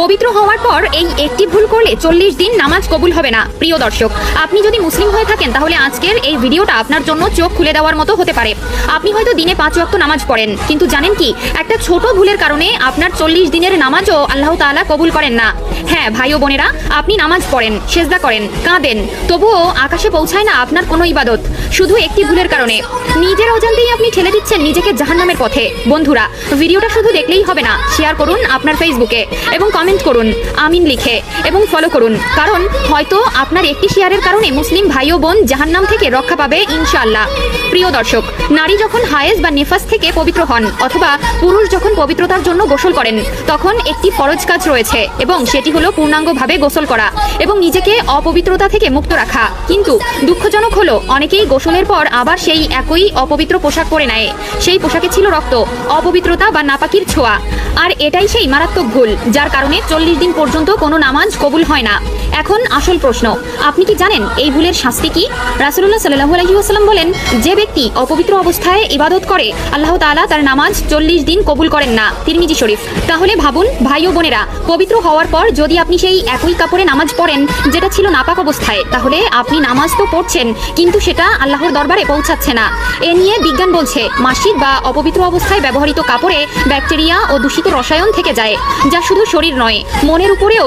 পবিত্র হওয়ার পর এই একটি ভুল করলে চল্লিশ দিন নামাজ কবুল হবে না। প্রিয় দর্শক, আপনি যদি মুসলিম হয়ে থাকেন, তাহলে আজকের এই ভিডিওটা আপনার জন্য চোখ খুলে দেওয়ার মতো হতে পারে। আপনি হয়তো দিনে পাঁচ ওয়াক্ত নামাজ পড়েন, কিন্তু জানেন কি, একটা ছোট ভুলের কারণে আপনার চল্লিশ দিনের নামাজও আল্লাহ তাআলা কবুল করেন না। হ্যাঁ ভাই ও বোনেরা, আপনি নামাজ পড়েন, সেজদা করেন, কাঁদেন, তবুও আকাশে পৌঁছায় না আপনার কোনো ইবাদত। শুধু একটি ভুলের কারণে। নিজের অজান্তেই আপনি ঠেলে দিচ্ছেন নিজেকে জাহান্নামের পথে। বন্ধুরা, ভিডিওটা শুধু দেখলেই হবে না, শেয়ার করুন আপনার ফেসবুকে এবং কমেন্ট করুন, আমিন লিখে, এবং ফলো করুন, কারণ হয়তো আপনার একটি শেয়ারের কারণে মুসলিম ভাই ও বোন জাহান্নাম থেকে রক্ষা পাবে ইনশাআল্লাহ। প্রিয় দর্শক, নারী যখন হায়েজ বা নেফাস থেকে পবিত্র হন অথবা পুরুষ যখন পবিত্রতার জন্য গোসল করেন, তখন একটি ফরজ কাজ রয়েছে এবং সেটি হলো পূর্ণাঙ্গভাবে গোসল করা এবং নিজেকে অপবিত্রতা থেকে মুক্ত রাখা। কিন্তু দুঃখজনক হলো, অনেকেই গোসলের পর আবার সেই একই অপবিত্র পোশাক পরে নেয়। সেই পোশাকে ছিল রক্ত, অপবিত্রতা বা নাপাকির ছোঁয়া। আর এটাই সেই মারাত্মক ভুল, যার কারণে চল্লিশ দিন পর্যন্ত কোনো নামাজ কবুল হয় না। এখন আসল প্রশ্ন, আপনি কি জানেন এই ভুলের শাস্তি কি? রাসুল্লাহ সাল্লাহু আলহি আসাল্লাম বলেন, যে ব্যক্তি অপবিত্র অবস্থায় ইবাদত করে, আল্লাহ তাআলা তার নামাজ চল্লিশ দিন কবুল করেন না। তিরমিজি শরীফ। তাহলে ভাবুন, ভাই ও বোনেরা, পবিত্র হওয়ার পর যদি আপনি সেই একই কাপড়ে নামাজ পড়েন, যেটা ছিল নাপাক অবস্থায়, তাহলে আপনি নামাজ তো পড়ছেন, কিন্তু সেটা আল্লাহর দরবারে পৌঁছাচ্ছে না। এ নিয়ে বিজ্ঞান বলছে, মাসিক বা অপবিত্র অবস্থায় ব্যবহৃত কাপড়ে ব্যাকটেরিয়া ও দূষিত রসায়ন থেকে যায়, যা শুধু শরীর নয়, মনের উপরেও